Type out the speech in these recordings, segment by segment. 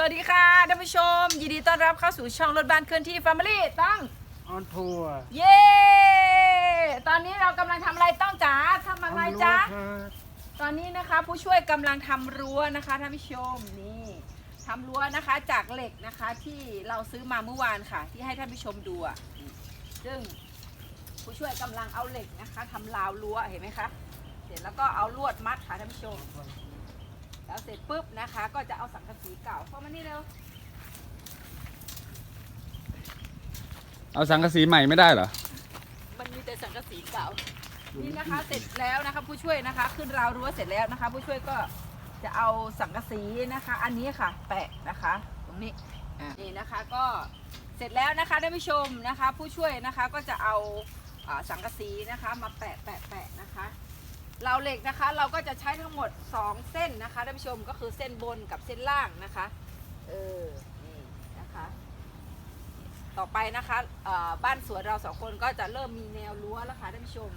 สวัสดีค่ะท่านผู้ชม ยินดีต้อนรับเข้าสู่ช่องรถบ้านเคลื่อนที่ Family ต้อง ออนทัวร์เย้ ตอนนี้เรากำลังทำอะไรต้องจ๋าทำอะไรจ๊ะ ทำรั้วครับตอนนี้นะคะผู้ช่วยกำลังทำรั้วนะคะท่านผู้ชมนี่ทำรั้วนะคะจากเหล็กนะคะที่เราซื้อมาเมื่อวานค่ะ ที่ให้ท่านผู้ชมดูอะนี่ซึ่งผู้ช่วยกำลังเอาเหล็กนะคะทำราวรั้วเห็นไหมคะเสร็จแล้วก็เอาลวดมัดค่ะท่านผู้ชม แล้วเสร็จปุ๊บนะคะ ก็จะเอาสังกะสีเก่าเข้ามานี่เร็วเอาสังกะสีใหม่ไม่ได้เหรอ มันมีแต่สังกะสีเก่า นี่นะคะเสร็จแล้วนะคะ ผู้ช่วยนะคะ ขึ้นราวรั้วเสร็จแล้วนะคะ ผู้ช่วยก็จะเอาสังกะสีนะคะ อันนี้ค่ะ แปะนะคะ ตรงนี้อะนี่นะคะก็เสร็จแล้วนะคะท่านผู้ชมนะคะ ผู้ช่วยนะคะก็จะเอาอ่าสังกะสีนะคะ มาแปะแปะแปะนะคะ เราเหล็กนะคะ เราก็จะใช้ทั้งหมด 2 เส้นนะคะท่านผู้ชมก็คือเส้นบนกับเส้นล่างนะคะ เออ นี่นะคะ ต่อไปนะคะบ้านสวนเราสองคนก็จะเริ่มมีแนวรั้วแล้วค่ะท่านผู้ชม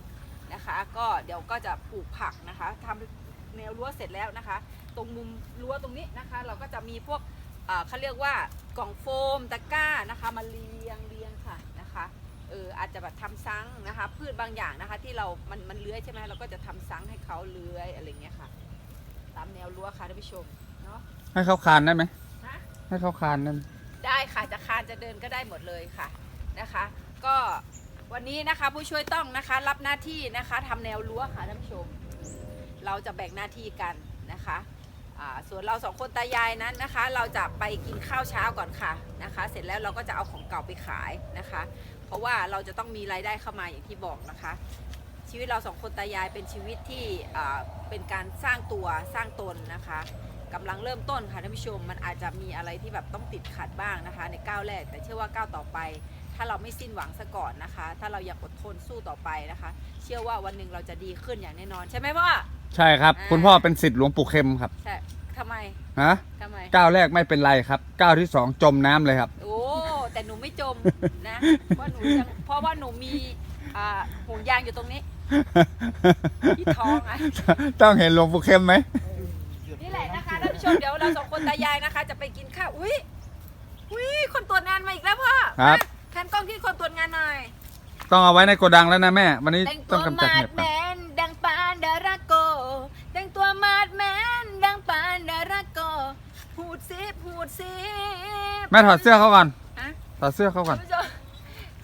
นะคะ ก็เดี๋ยวก็จะปลูกผักนะคะทำแนวรั้วเสร็จแล้วนะคะ ตรงมุมรั้วตรงนี้นะคะ เราก็จะมีพวกเอ่อเขาเรียกว่ากล่องโฟมตะกร้านะคะ มาเรียงเรียงค่ะนะคะ เอออาจจะแบบทำซังนะคะ พืชบางอย่างนะคะ ที่เรา มันมันเลื้อยใช่ไหมเราก็จะทำซังให้เขาเลื้อยอะไรเงี้ยค่ะ ตามแนวรั้วค่ะท่านผู้ชมเนาะให้เขาคานได้ไหมฮะให้เขาคานได้ไหมได้ค่ะจะคานจะเดินก็ได้หมดเลยค่ะนะคะ ก็วันนี้นะคะผู้ช่วยต้องนะคะรับหน้าที่นะคะทำแนวรั้วค่ะท่านผู้ชม เราจะแบ่งหน้าที่กันนะคะอ่าส่วนเราสองคนตายายนั้นนะคะ เราจะไปกินข้าวเช้าก่อนค่ะนะคะ เสร็จแล้วเราก็จะเอาของเก่าไปขายนะคะ เพราะว่าเราจะต้องมีรายได้เข้ามาอย่างที่บอกนะคะ ชีวิตเราสองคนตายายเป็นชีวิตที่อ่าเป็นการสร้างตัวสร้างตนนะคะกำลังเริ่มต้นค่ะท่านผู้ชมมันอาจจะมีอะไรที่แบบต้องติดขัดบ้างนะคะ ในก้าวแรกแต่เชื่อว่าก้าวต่อไป ถ้าเราไม่สิ้นหวังซะก่อนนะคะ ถ้าเรายังอดทนสู้ต่อไปนะคะ เชื่อว่าวันหนึ่งเราจะดีขึ้นอย่างแน่นอนใช่ไหมพ่อใช่ครับอ่าคุณพ่อเป็นสิทธิ์หลวงปู่เข็มครับใช่ทำไมฮะทำไมก้าวแรกไม่เป็นไรครับก้าวที่สองจมน้ำเลยครับโอ้ แต่หนูไม่จมนะเพราะหนูยังเพราะว่าหนูมีอ่าห่วงยางอยู่ตรงนี้ ที่ท้องอะ ต้องเห็นหลวงปู่เข็มไหม นี่แหละนะคะท่านผู้ชมเดี๋ยวเราสองคนตายายนะคะ จะไปกินข้าวอุ้ยอุ้ยคนตรวจงานมาอีกแล้วพ่อครับมาแทนกล้องที่คนตรวจงานหน่อยต้องเอาไว้ในโกดังแล้วนะแม่ วันนี้แต่งต้ตัองวกำจัดมาเห็ดบแมก่อนนดังปานดาราโก แต่งตัวมาดแมนดังปานดาราโกพูดซิพูดซิแม่ถอดเสื้อเขาก่อนฮะ ถอดเสื้อเขาก่อนท่านผู้ชม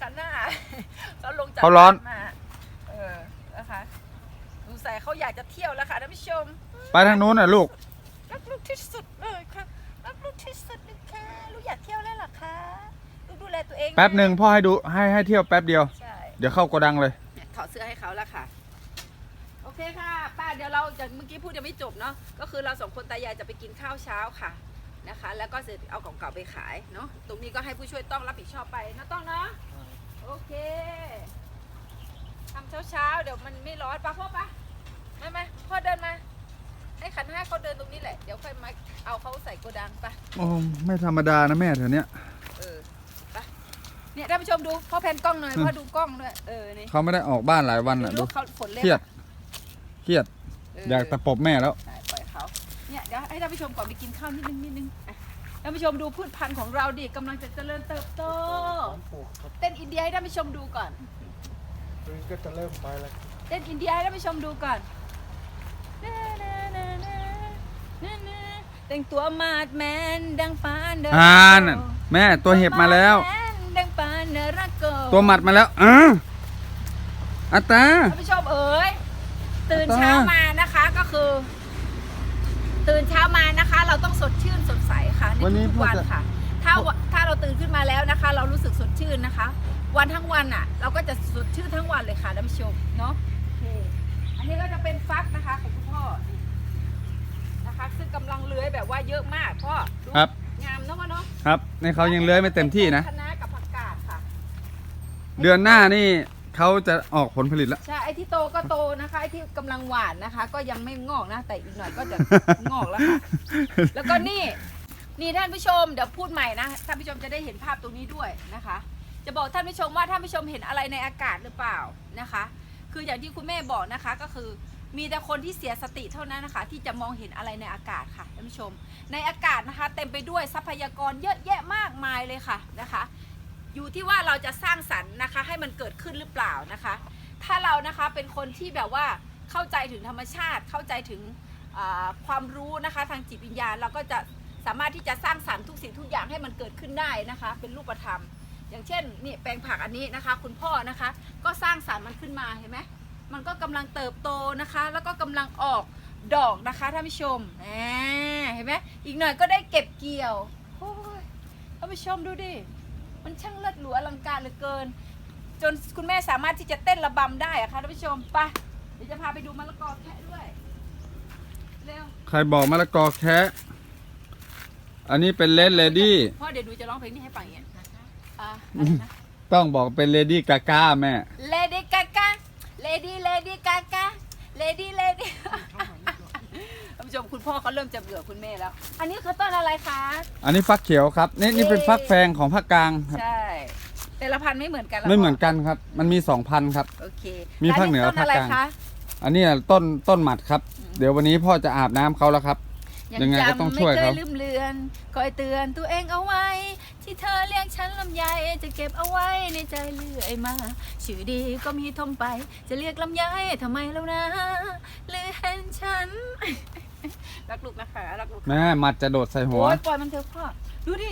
ขันหน้าเขาลงจากเขาร้อนมาเออนะคะสงสัยเขาอยากจะเที่ยวแล้วค่ะท่านผู้ชมไปทางนู้นน่ะลูก รักลูกที่สุดเลยค่ะรักลูกที่สุดเลยค่ะลูกอยากเที่ยวแล้วเหรอคะลูกดูแลตัวเองะแป๊บหนึ่งพ่อให้ดูให้ให้เที่ยวแป๊บเดียว ใช่เดี๋ยวเข้าโกดังเลย เนี่ยถอดเสื้อให้เขาแล้วค่ะ โอเคค่ะ ป้าเดี๋ยวเราจะเมื่อกี้พูดยังไม่จบเนาะก็คือเราสองคนตายายจะไปกินข้าวเช้าค่ะ นะคะ แล้วก็เสร็จเอาของเก่าไปขายเนาะตรงนี้ก็ให้ผู้ช่วยต้องรับผิดชอบไปนะต้องเนาะโอเคทำเช้าเช้าๆเดี๋ยวมันไม่ร้อนป้าพ่อปะมามาพ่อเดินมา ให้ขันห้าเขาเดินตรงนี้แหละเดี๋ยวค่อยมาเอาเขาใส่โกดังไปโอ้ไม่ธรรมดานะแม่แถวเนี้ยเออไปเนี่ยท่านผู้ชมดูพ่อแพนกล้องหน่อยอืมพ่อดูกล้องด้วยเออนี่เขาไม่ได้ออกบ้านหลายวันอะดูดูเขาฝนเล่นเครียดอะเครียดอยากตะปบแม่แล้วใช่ปล่อย เขาเนี่ยเดี๋ยวให้ท่านผู้ชมก่อนไปกินข้าวนิดนึงนิดนึงอะท่านผู้ชมดูพืชพันธุ์ของเราดิกำลังจะเจริญเติบโตพร้อมปลูกครับเต้นอินเดียให้ท่านผู้ชมดูก่อนตัวนี้ก็จะเริ่มไปแล้วเต้นอินเดียให้ท่านผู้ชมดูก่อนนานานานานานาแต่งตัวมาดแมนดังปานเดอ่านั่นแม่ตัวเห็บมาแล้วแมนดังปานเดรักโกตัวหมัดมาแล้วอ่าอัตตา ท่านผู้ชมเอ๋ยตื่นตาเช้ามานะคะก็คือ ตื่นเช้ามานะคะ เราต้องสดชื่นสดใสค่ะในวันนี้ทุกๆวันพ่อจะ ค่ะ ถ้าวันถ้าเราตื่นขึ้นมาแล้วนะคะ เรารู้สึกสดชื่นนะคะ วันทั้งวันอะ เราก็จะสดชื่นทั้งวันเลยค่ะท่านผู้ชมเนาะโอเคอันนี้ก็จะเป็นฟักนะคะของคุณพ่อนี่นะคะ ซึ่งกำลังเลื้อยแบบว่าเยอะมากพ่อดูครับ งามเนาะวะเนาะครับในเขายังเลื้อยไม่เต็มที่นะ คณะกับผักกาดค่ะ เดือนหน้านี่ เขาจะออกผลผลิตแล้ว ใช่ไอ้ที่โตก็โตนะคะไอ้ที่กำลังหวานนะคะ ก็ยังไม่งอกนะ แต่อีกหน่อยก็จะงอกแล้วค่ะแล้วก็นี่ นี่ท่านผู้ชมเดี๋ยวพูดใหม่นะท่านผู้ชมจะได้เห็นภาพตรงนี้ด้วยนะคะ จะบอกท่านผู้ชมว่าท่านผู้ชมเห็นอะไรในอากาศหรือเปล่านะคะ คืออย่างที่คุณแม่บอกนะคะก็คือ มีแต่คนที่เสียสติเท่านั้นนะคะ ที่จะมองเห็นอะไรในอากาศค่ะท่านผู้ชม ในอากาศนะคะ เต็มไปด้วยทรัพยากรเยอะแยะมากมายเลยค่ะนะคะ อยู่ที่ว่าเราจะสร้างสรรค์นะคะ ให้มันเกิดขึ้นหรือเปล่านะคะ ถ้าเรานะคะเป็นคนที่แบบว่าเข้าใจถึงธรรมชาติ เข้าใจถึงความรู้นะคะ ทางจิตวิญญาณเราก็จะสามารถที่จะสร้างสรรค์ทุกสิ่งทุกอย่างให้มันเกิดขึ้นได้นะคะ เป็นรูปธรรม อย่างเช่นนี่แปลงผักอันนี้นะคะ คุณพ่อนะคะ ก็สร้างสรรค์มันขึ้นมาเห็นไหมมันก็กำลังเติบโตนะคะ แล้วก็กำลังออกดอกนะคะท่านผู้ชมเห็นไหมอีกหน่อยก็ได้เก็บเกี่ยวโอ้ยท่านผู้ชมดูดิ มันช่างเลิศหรูอลังการเหลือเกิน จนคุณแม่สามารถที่จะเต้นระบำได้อะค่ะท่านผู้ชมไปเดี๋ยวจะพาไปดูมะละกอแคะด้วยเร็วใครบอกมะละกอแคะอันนี้เป็นเลดเลดี้ พ่อเดี๋ยวหนูจะร้องเพลงนี้ให้ฟังอย่างเงี้ยอะอะไรนะ ต้องบอกเป็นเลดี้กาก้าแม่ Lady Gaga Lady Lady Gaga Lady Lady ท่าน ผู้ชมคุณพ่อเขาเริ่มจะเบื่อคุณแม่แล้ว อันนี้คือต้นอะไรคะ อันนี้ฟักเขียวครับ นี่นี่เป็นฟักแฟงของภาคกลางครับ ใช่ แต่ละพันธุ์ไม่เหมือนกันหรไม่เหมือนกันครับ มันมีสองพันครับ โอเคมีภาคเหนือแล้วต้นอะไรภาคกลาง คะ อันนี้ต้นต้นหมัดครับเดี๋ยววันนี้พ่อจะอาบน้ำเขาแล้วครับ ยังไงก็ต้องช่วยเขา ไม่เคยลืมเลือน คอยเตือนตัวเองเอาไว้ ที่เธอเรียกฉันลำไยจะเก็บเอาไว้ในใจเรื่อยมา ชื่อดีก็มีทมไป จะเรียกลำไยทำไมแล้วนะหรือเห็นฉัน รักลูกนะคะรักลูกค่ะแม่หมัดจะโดดใส่หัว โอ้ยปล่อยมันเถอะพ่อดูดิ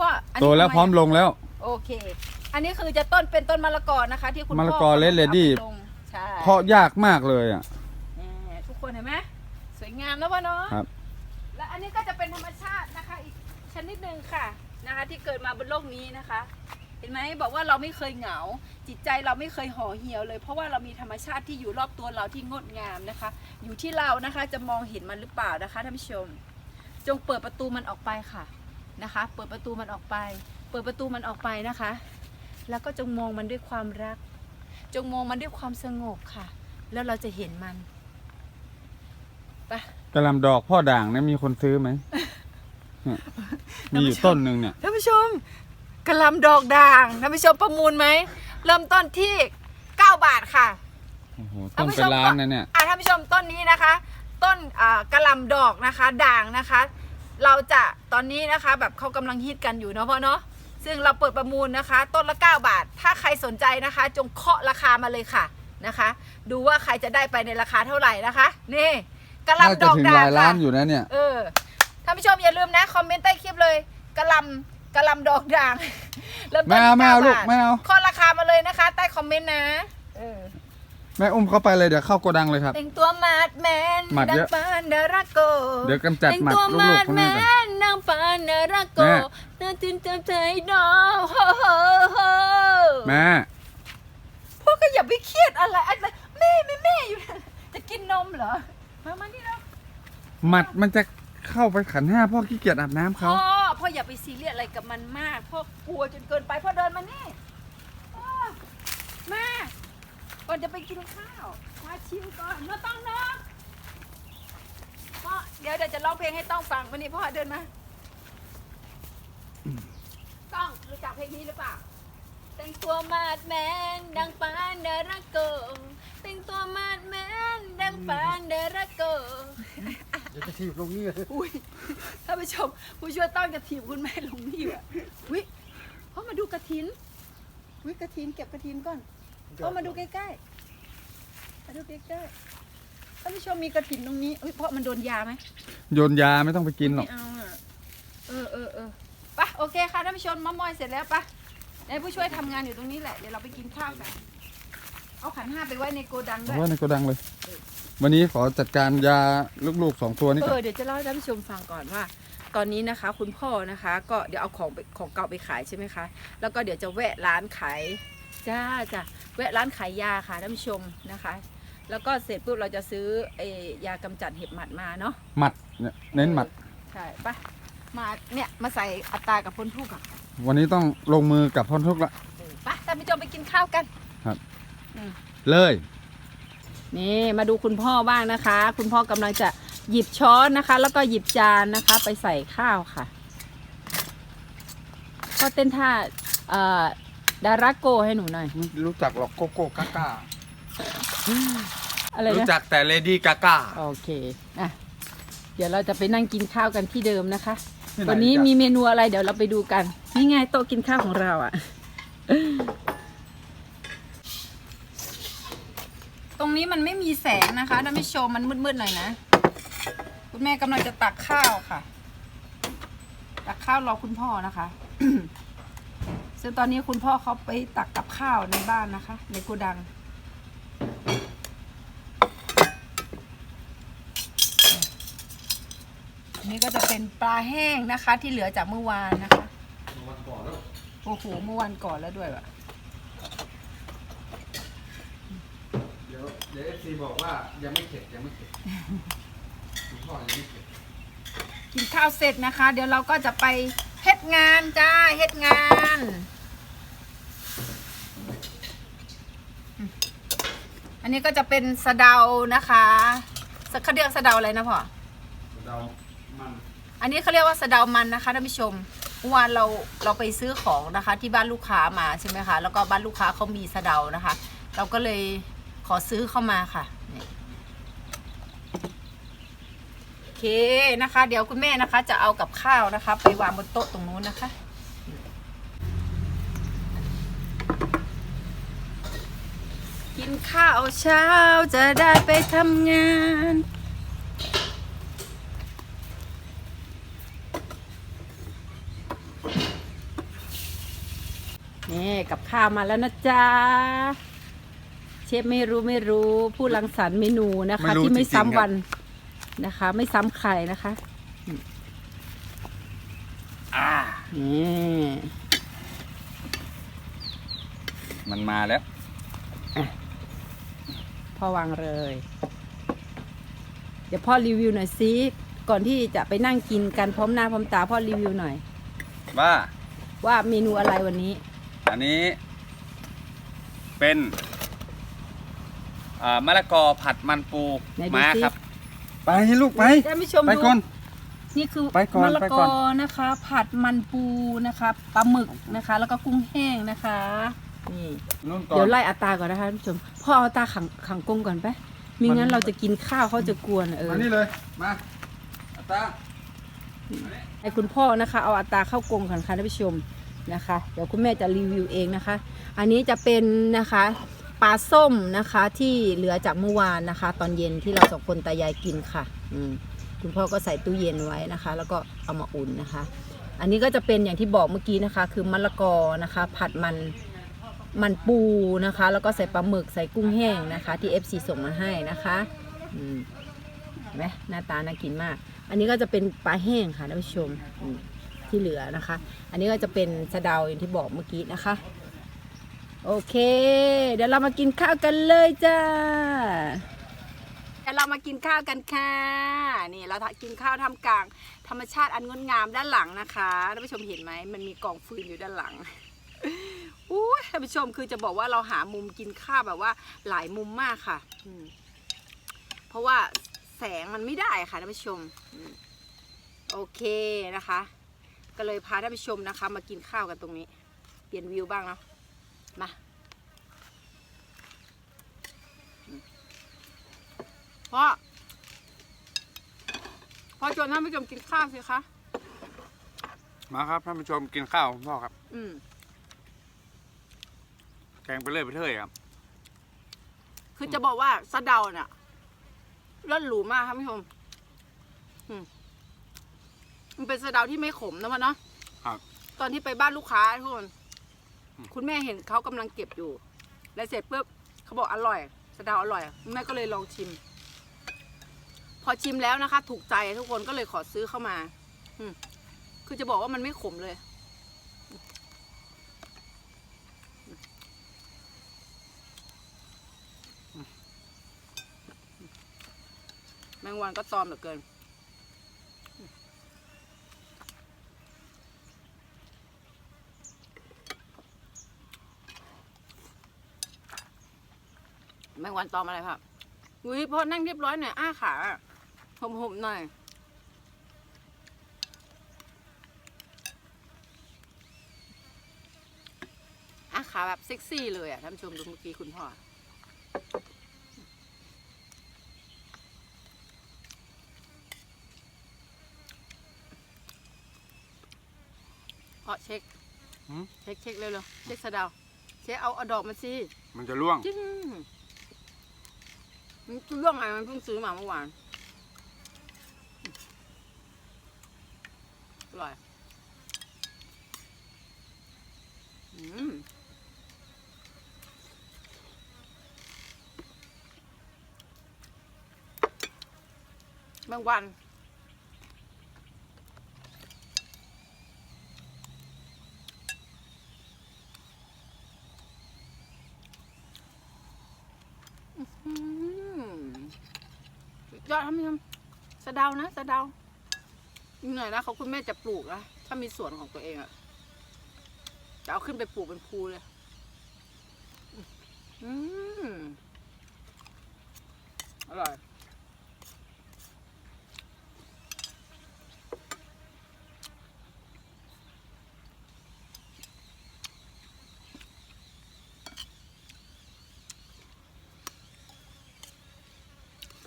พ่ออันนี้โตแล้วทำไพร้อมลงแล้ว โอเค อันนี้คือจะต้นเป็นต้นมะละกอนะคะ ที่คุณมะละพ่กอ Red Lady อาไปลงใช่เพราะยากมากเลยอะแหมทุกคนเห็นไหมสวยงามแล้วพ่อเนาะครับและอันนี้ก็จะเป็นธรรมชาตินะคะ อีกชนิดหนึ่งค่ะนะคะ ที่เกิดมาบนโลกนี้นะคะเห็นไหมบอกว่าเราไม่เคยเหงา จิตใจเราไม่เคยห่อเหี่ยวเลย เพราะว่าเรามีธรรมชาติที่อยู่รอบตัวเราที่งดงามนะคะ อยู่ที่เรานะคะจะมองเห็นมันหรือเปล่านะคะท่านผู้ชม จงเปิดประตูมันออกไปค่ะนะคะ เปิดประตูมันออกไป เปิดประตูมันออกไปนะคะ แล้วก็จงมองมันด้วยความรัก จงมองมันด้วยความสงบค่ะ แล้วเราจะเห็นมันไปกระหลำดอกพ่อด่างเนี่ยมีคนซื้อไหมเนี่ยมีอยู่ต้นหนึ่งเนี่ยท่านผู้ชม กระหลำดอกด่างท่านผู้ชมประมูลไหมเริ่มต้นที่ 9 บาทค่ะโอ้โหต้นเป็นล้านนะเนี่ยอะท่านผู้ชมต้นนี้นะคะ ต้นอ่ากระหลำดอกนะคะด่างนะคะ เราจะตอนนี้นะคะแบบเขากำลังฮิตกันอยู่เนาะพ่อเนาะซึ่งเราเปิดประมูลนะคะ ต้นละ 9 บาท ถ้าใครสนใจนะคะ จงเคาะราคามาเลยค่ะนะคะ ดูว่าใครจะได้ไปในราคาเท่าไหร่นะคะนี่กระหน่าลำดจะอกถึงด่าหงลายล้าค่ะนอยู่นะเนี่ยเออท่านผู้ชมอย่าลืมนะคอมเมนต์ใต้คลิปเลยกระหลำ กระหลำดอกด่างเริ่มต้ไม่นเอาที่ไม่เอา9ลูกบาทไม่เอา ข้อราคามาเลยนะคะ ใต้คอมเมนต์นะเออแม่อุ้มเข้าไปเลยเดี๋ยวเข้าโกดังเลยครับ แต่งตัวมาดแมนหมัดเยอะนางปานดาราโกเดี๋ยวกำจัดแต่งหมัดตัวลูมากดๆพวกแมนี้ก่อน นนางปานดาราโกแม่ น่าตื่นเต้นใจดอโฮโฮโฮแม่พวกก็อย่าไปเครียดอะไรอะไรแม่แม่แม่อยู่นั่นจะกินนมเหรอมามานี่แล้วหมัดมันจะ เข้าไปขันห้าพ่อขี้เกียจอาบน้ำพ่เขา อพ่ออย่าไปซีเรียสอะไรกับมันมากพ่อกลัวจนเกินไปพ่อเดินมานี่พ่อมาก่อนจะไปกินข้าวมาชิมก่อนเนาะต้องเนาะพ่อเดี๋ยวเดี๋ยวจะร้องเพลงให้ต้องฟังวันนี้พ่อเดินมาต้องรู้จักเพลงนี้หรือเปล่า แต่งตัวมาดแมนดังปานเดรักโกแต่งตัวมาดแมนดังปานเดรักโก เดี๋ยวจะถีบลงนี่เลยอุ้ยท่านผู้ชมผู้ช่วยต้องจะถีบคุณแม่ลงนี่ว่ะอุ้ยพ่อมาดูกระถินอุ้ยกระถินเก็บกระถินก่อนพ่อมาดูใกล้ๆมาดูใกล้ๆท่านผู้ชมมีกระถินตรงนี้อุ้ยพ่อมันโดนยาไหมโยนยาไม่ต้องไปกินหรอก ไม่เอาอะเออเออเออไปะโอเคค่ะท่านผู้ชมมะมอยเสร็จแล้วปะในผู้ช่วยทำงานอยู่ตรงนี้แหละเดี๋ยวเราไปกินข้าวกันเอาขันห้าไปไว้ในโกดังด้เอาวยไว้ในโกดังเลย วันนี้ขอจัดการยาลูกๆสองตัวนี้เอก่อนอเดี๋ยวจะเล่าให้ท่านผู้ชมฟังก่อนว่า ตอนนี้นะคะ คุณพ่อนะคะ ก็เดี๋ยวเอาของไปของเก่าไปขายใช่ไหมคะ แล้วก็เดี๋ยวจะแวะร้านขายจ้าจ้ะแวะร้านขายยาค่ะท่านผู้ชมนะคะ แล้วก็เสร็จปุ๊บเราจะซื้อเออยากำจัดเห็บหมัดมาเนาะหมัดเนี่ยเน้นหมัด ใช่ปะมาเนี่ยมาใส่อัตรากับพ้นทุกข์อะวันนี้ต้องลงมือกับพ่นทุกข์ละ เออไปท่านผู้ชมไปกินข้าวกันเลย นี่มาดูคุณพ่อบ้างนะคะ คุณพ่อกำลังจะหยิบช้อนนะคะ แล้วก็หยิบจานนะคะ ไปใส่ข้าวค่ะพ่อเต้นท่าเอ่อดาราโกให้หนูหน่อย ไม่รู้จักหรอกโกโก้ก้าก้าอะไรรู้นะจักแต่เลดี้กาก้าโอเคอะเดี๋ยวเราจะไปนั่งกินข้าวกันที่เดิมนะคะ วันนี้มีเมนูอะไรเดี๋ยวเราไปดูกันนี่ไงโต๊ะกินข้าวของเราอะ่ะ รงนี้มันไม่มีแสงนะคะท่านผู้ชมมันมืดๆหน่อยนะ คุณแม่กำลังจะตักข้าวค่ะ ตักข้าวรอคุณพ่อนะคะซึ่งตอนนี้คุณพ่อเขาไปตักกับข้าวในบ้านนะคะ ในโกดังนนี้ก็จะเป็นปลาแห้งนะคะ ที่เหลือจากเมื่อวานนะคะ เมื่อวานก่อนโอ้โห เมื่อวานก่อนแล้วด้วยว่ะ เดี๋ยวเดี๋ยวเอฟซีบอกว่ายังไม่เข็ดยังไม่เข็ดคุณพ่อยังไม่เข็ดกินข้าวเสร็จนะคะ เดี๋ยวเราก็จะไปเฮ็ดงานจ้าเฮ็ดงานอืมอันนี้ก็จะเป็นสะเดานะคะสะเขาเรียกสะเดาอะไรนะพ่อเรามันอันนี้เขาเรียกว่าสะเดามันนะคะท่านผู้ชมเมื่อวานเราเราไปซื้อของนะคะ ที่บ้านลูกค้ามาใช่ไหมคะแล้วก็บ้านลูกค้าเขามีสะเดานะคะ เราก็เลย ขอซื้อเข้ามาค่ะโอเคนะคะ เดี๋ยวคุณแม่นะคะ จะเอากับข้าวนะคะ ไปวางบนโต๊ะตรงนู้นนะคะกินข้าวเช้าจะได้ไปทำงาน นี่กับข้าวมาแล้วนะจ๊ะ ฟไม่รู้ไม่รู้ผู้รังสรรค์เมนูนะคะที่ไม่ซ้ำวันนะคะ ไม่ซ้ำใครนะคะอ่านี่มันมาแล้ว พ่อวางเลย เดี๋ยวพ่อรีวิวหน่อยซิก่อนที่จะไปนั่งกินกันพร้อมหน้าพร้อมตาพ่อรีวิวหน่อย ว่าว่าเมนูอะไรวันนี้ อันนี้ เป็น อ่ามะละกอผัดมันปูไหนดูมาสิ ครับ ไปลูกไป ท่านผู้ชมไปดูก่อน นี่คือไปก่อนมะละไปกก่ออน นะคะ ผัดมันปูนะคะปลาหมึกนะคะ แล้วก็กุ้งแห้งนะคะนี่นู่นก่อนเดี๋ยวไล่อัตราก่อนนะคะท่านผู้ชมพ่อเอาตาขังขังกงก่อนไปมิงั้นเราจะกินข้าวเขาจะกวนเออมานี่เลย มาอาตาให้คุณพ่อนะคะ เอาอัตราเข้ากรงก่อนค่ะท่านผู้ชมนะคะ เดี๋ยวคุณแม่จะรีวิวเองนะคะ อันนี้จะเป็นนะคะ ปลาส้มนะคะที่เหลือจากเมื่อวานนะคะ ตอนเย็นที่เราสองคนตายายกินค่ะ อืมคุณพ่อก็ใส่ตู้เย็นไว้นะคะ แล้วก็เอามาอุ่นนะคะ อันนี้ก็จะเป็นอย่างที่บอกเมื่อกี้นะคะ คือมะละกอนะคะ ผัดมันมันปูนะคะ แล้วก็ใส่ปลาหมึกใส่กุ้งแห้งนะคะ ที่ FC ส่งมาให้นะคะอืมเห็นไหมหน้าตาน่ากินมาก อันนี้ก็จะเป็นปลาแห้งค่ะท่านผู้ชมอืมที่เหลือนะคะ อันนี้ก็จะเป็นสะเดาอย่างที่บอกเมื่อกี้นะคะ โอเค เดี๋ยวเรามากินข้าวกันเลยจ้าเดี๋ยวเรามากินข้าวกันค่ะ นี่เรากินข้าวทำกลาง ธรรมชาติอันงดงามด้านหลังนะคะท่านผู้ชมเห็นไหมมันมีกองฟืนอยู่ด้านหลังอู้ท่านผู้ชมคือจะบอกว่าเราหามุมกินข้าวแบบว่าหลายมุมมากค่ะอืเพราะว่าแสงมันไม่ได้ค่ะท่านผู้ชมโอเคนะคะ ก็เลยพาท่านผู้ชมนะคะ มากินข้าวกันตรงนี้ เปลี่ยนวิวบ้างเนาะ มาอืมพ่อพ่อชวนท่านผู้ชมกินข้าวสิคะ มาครับท่านผู้ชมกินข้าวคุณพ่อครับ อืมแกงไปเรื่อยไปเรื่อยครับ คือจะบอกว่าสะเดาเนี่ยรสหรูมากครับผู้ชมอืมมันเป็นสะเดาที่ไม่ขมนะมันเนาะ ครับ ตอนที่ไปบ้านลูกค้าทุกคนอืม คุณแม่เห็นเขากำลังเก็บอยู่ แล้วเสร็จปุ๊บเขาบอกอร่อยสะเดาอร่อยแม่ก็เลยลองชิม พอชิมแล้วนะคะ ถูกใจทุกคนก็เลยขอซื้อเข้ามา อืคือจะบอกว่ามันไม่ขมเลย แมงวันก็ตอมเหลือเกิน แมงวันตอมอะไรครับอุ้ยพอนั่งเรียบร้อยหน่อยอ้าขาห่มห่มหน่อย อ้าขาแบบเซ็กซี่เลยอะท่านชมดูเมื่อกี้คุณพ่อเพาะเช็คหืม เช็คเช็คเร็วๆเช็คสะเดาเช็คเอาอดอกมาสิมันจะล่วง จิ้ง มันเรื่องอะไรมันเพิ่งซื้อมาเมื่อวานอร่อยอืมบางวัน อืม สุดยอดทำยังสะเดานะสะเดาอีกหน่อยนะเขาคุณแม่จะปลูกนะถ้ามีสวนของตัวเองอะจะเอาขึ้นไปปลูกเป็นภูเลย อืมอร่อย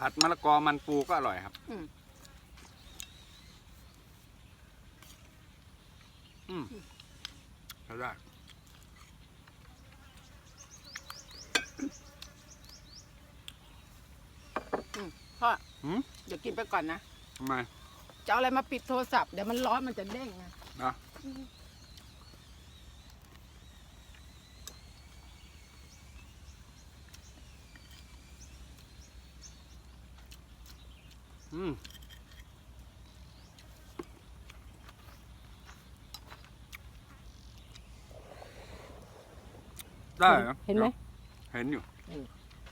ผัดมะละกอมันปูก็อร่อยครับ อืมอืมใช้ได้พ่อหืมเดี๋ยวกินไปก่อนนะทำไมจะเอาอะไรมาปิดโทรศัพท์เดี๋ยวมันร้อนมันจะเด้งนะ นะ อืม ได้รอเห็นไหม เห็นอยู่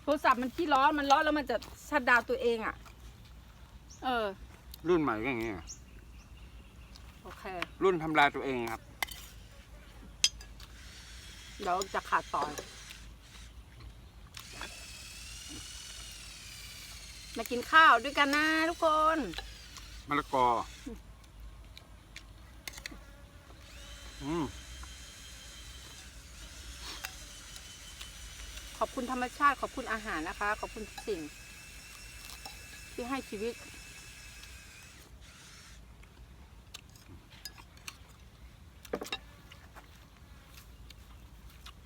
โทรศัพท์มันที่ร้อนมันร้อนแล้วมันจะชัดดาวน์ตัวเองอะ เออ รุ่นใหม่ก็อย่างนี้ไงโอเค รุ่นทำลายตัวเองครับ เดี๋ยวจะขาดต่อย มากินข้าวด้วยกันนะทุกคนมะละกอ อืม ขอบคุณธรรมชาติขอบคุณอาหารนะคะ ขอบคุณทุกสิ่ง ที่ให้ชีวิต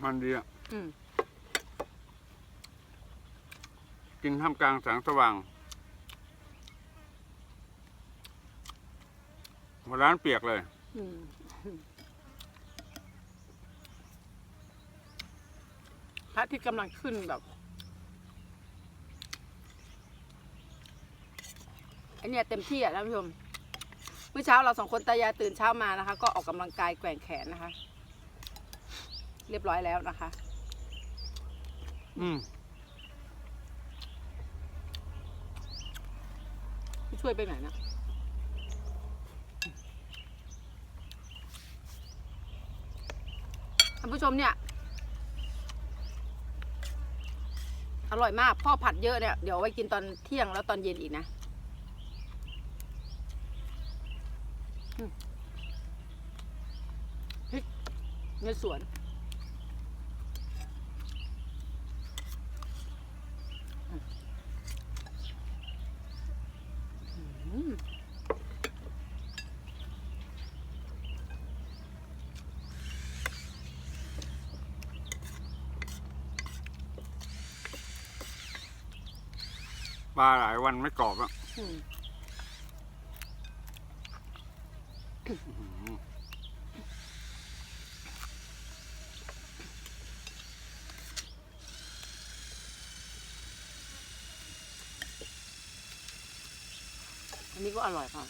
มันดีอะ อืม กินท่ามกลางแสงสว่างหัวร้านเปียกเลยอืมพระอาที่กำลังขึ้นแบบไอเนี่ยเต็มที่อะท่านผู้ชมเมื่อเช้าเราสองคนตายายตื่นเช้ามานะคะ ก็ออกกำลังกายแกว่งแขนนะคะ เรียบร้อยแล้วนะคะ อืม ช่วยไปไหนนะท่านผู้ชมเนี่ย อร่อยมาก พ่อผัดเยอะเนี่ย เดี๋ยวไว้กินตอนเที่ยงแล้วตอนเย็นอีกนะพริกในสวน อืม ปลาหลายวันไม่กรอบอะอืมอื้อหืออันนี้ก็อร่อยค่ะ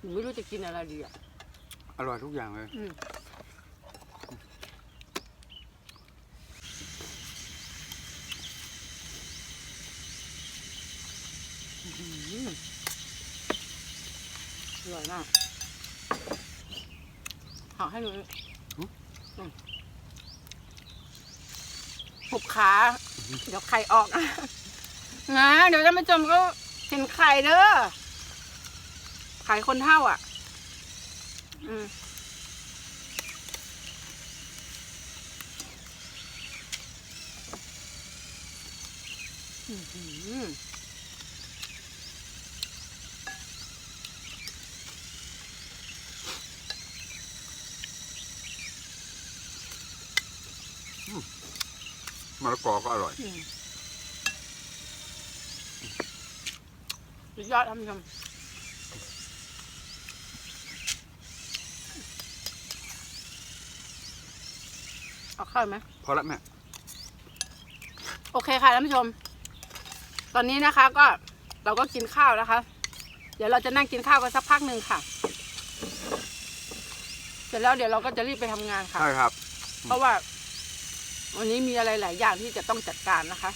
หนูไม่รู้จะกินอะไรดีอะ อร่อยทุกอย่างเลย อืมอื้อหืออร่อย มากหาให้หนูอืมหุบขา เดี๋ยวไข่ออกนะนะเดี๋ยวท่านผู้ชมก็เห็นไข่เด้อไข่คนเท่าอะ อืมอื้อ มะละกอก็อร่อย อืมสุดยอดท่านผู้ชมเอาข้าวไหม พอละแม่ โอเคค่ะท่านผู้ชม ตอนนี้นะคะก็เราก็กินข้าวนะคะ เดี๋ยวเราจะนั่งกินข้าวกันสักพักหนึ่งค่ะ เสร็จแล้วเดี๋ยวเราก็จะรีบไปทำงานค่ะ ใช่ครับ เพราะว่า วันนี้มีอะไรหลายอย่างที่จะต้องจัดการนะคะ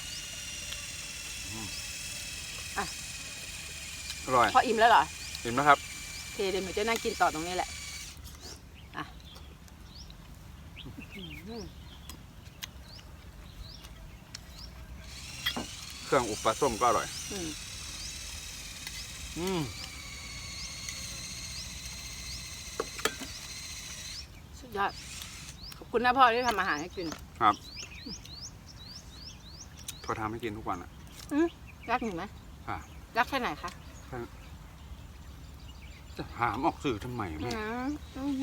อร่อยพออิ่มแล้วเหรอเห็นไหมครับโอเคเดี๋ยวหนูจะนั่งกินต่อตรงนี้แหละอะอืมเครื่องอุปปลาส้มก็อร่อย อืมอืมสุดยอดขอบ คุณนะพ่อที่ทำอาหารให้กินครับก็ทำให้กินทุกวันอะรักหนูไหมอะรักแค่ไหนคะจะหามออกสื่อทำไมอืแม่มอืม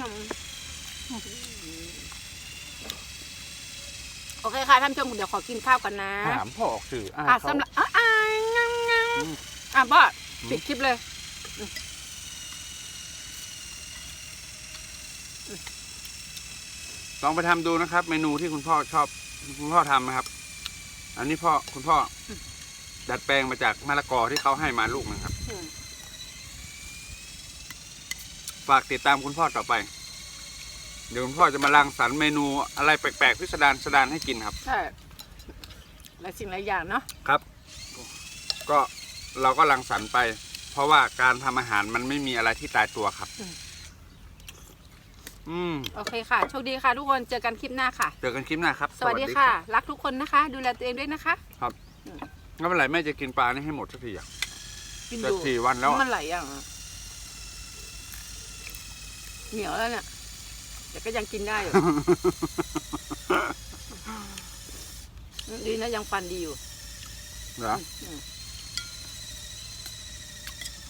โอเคค่ะท่านผู้ชมเดี๋ยวขอกินข้าวกันนะหามพ่อออกสื่ออะอะเขาสำหรับอะอะงังงังอืมอะพ่ออืมปิดคลิปเลย ลองไปทำดูนะครับ เมนูที่คุณพ่อชอบ คุณพ่อทำนะครับ อันนี้พ่อคุณพ่ออดัดแปลงมาจากมะละกอที่เขาให้มาลูกหนึงครับอืมฝากติดตามคุณพ่อต่อไป เดี๋ยวคุณพ่อจะมารังสรรค์เมนูอะไรแปลกๆพิสดารสดานให้กินครับใช่หลายสิ่งหลายอย่างเนาะครับ ก็เราก็รังสรรค์ไป เพราะว่าการทำอาหารมันไม่มีอะไรที่ตายตัวครับ อืมโอเคค่ะ โชคดีค่ะทุกคน เจอกันคลิปหน้าค่ะ เจอกันคลิปหน้าครับสวัสดีค่ะ รักทุกคนนะคะ ดูแลตัวเองด้วยนะคะงั้นเมื่อไหร่แม่จะกินปลานี่ให้หมดสักทีอะกินจะดูสี่วันแล้วมัอะนหลายอย่างอะเหนียวแล้วเนี่ยแต่ก็ยังกินได้อยู่ ดีนะยังฟันดีอยู่เหรออืม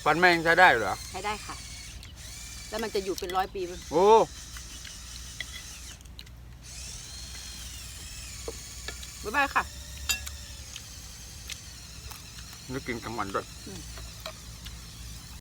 ฟันแม่ยังใช้ได้เหรอใช้ได้ค่ะ แล้วมันจะอยู่เป็นร้อยปีโอ้ บ๊ายบายค่ะนึกกินกลางวันด้วยอืม